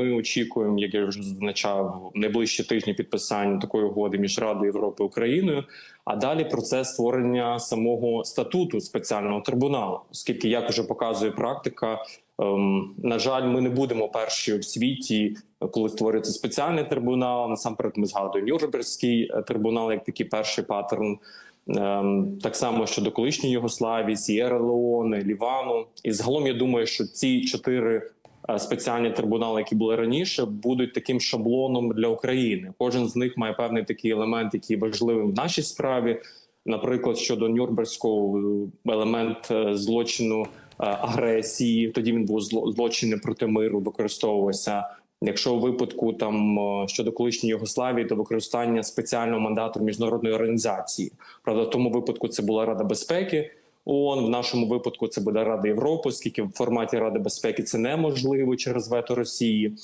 Ми очікуємо, як я вже зазначав, найближчі тижні підписання такої угоди між Радою Європи і Україною. А далі процес створення самого статуту спеціального трибуналу, оскільки, як вже показує практика, ем, на жаль, ми не будемо перші в світі, коли створюється спеціальний трибунал. Насамперед, ми згадуємо Нюрнберзький е, трибунал як такий перший паттерн. Ем, Так само щодо колишньої Югославії, Сієра Леоне, Лівану. І загалом я думаю, що ці чотири е, спеціальні трибунали, які були раніше, будуть таким шаблоном для України. Кожен з них має певний такий елемент, який важливий в нашій справі. Наприклад, щодо Нюрнберзького е, елемент е, злочину е, агресії. Тоді він був зло- злочини проти миру, використовувався. Якщо у випадку там е, щодо колишньої Югославії, то використання спеціального мандату міжнародної організації. Правда, в тому випадку це була Рада безпеки. ООН, в нашому випадку це буде Рада Європи, оскільки в форматі Ради безпеки це неможливо через вето Росії.